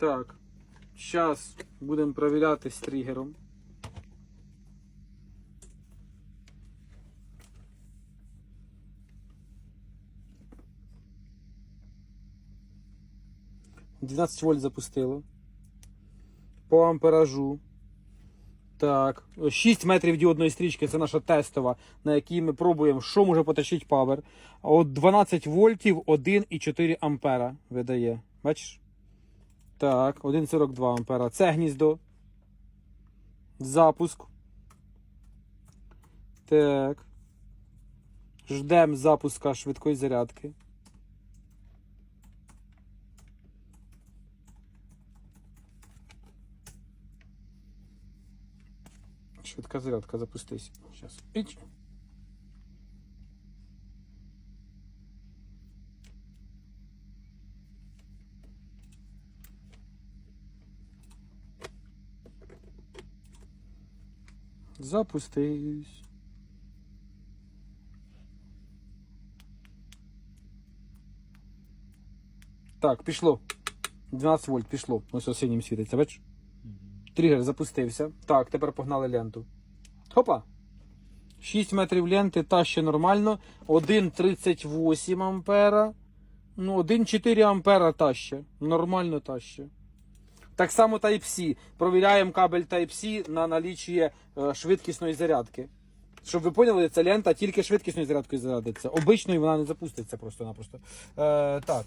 Так. Зараз будемо перевіряти з тригером. «12 вольт запустило. По амперажу. Так. 6 метрів діодної стрічки це наша тестова, на якій ми пробуємо, що може потащити павер. От 12 вольтів 1,4 ампера видає. Бачиш? Так, 1,42 ампера. Це гніздо. Запуск. Так. Ждемо запуска швидкої зарядки. Швидка зарядка, запустись. Сейчас. Запустись. Так, пішло. 12 вольт пішло. Ось ось синім світиться, бачиш? Тригер запустився. Так, тепер погнали ленту. Хопа. 6 метрів ленти, та ще нормально. 1,38 ампера. Ну, 1,4 ампера та ще. Нормально та ще. Так само Type-C. Провіряємо кабель Type-C на налічує е, швидкісної зарядки. Щоб ви поняли, ця лента тільки швидкісною зарядкою зарядиться. Обичною вона не запуститься просто-напросто. Е, так.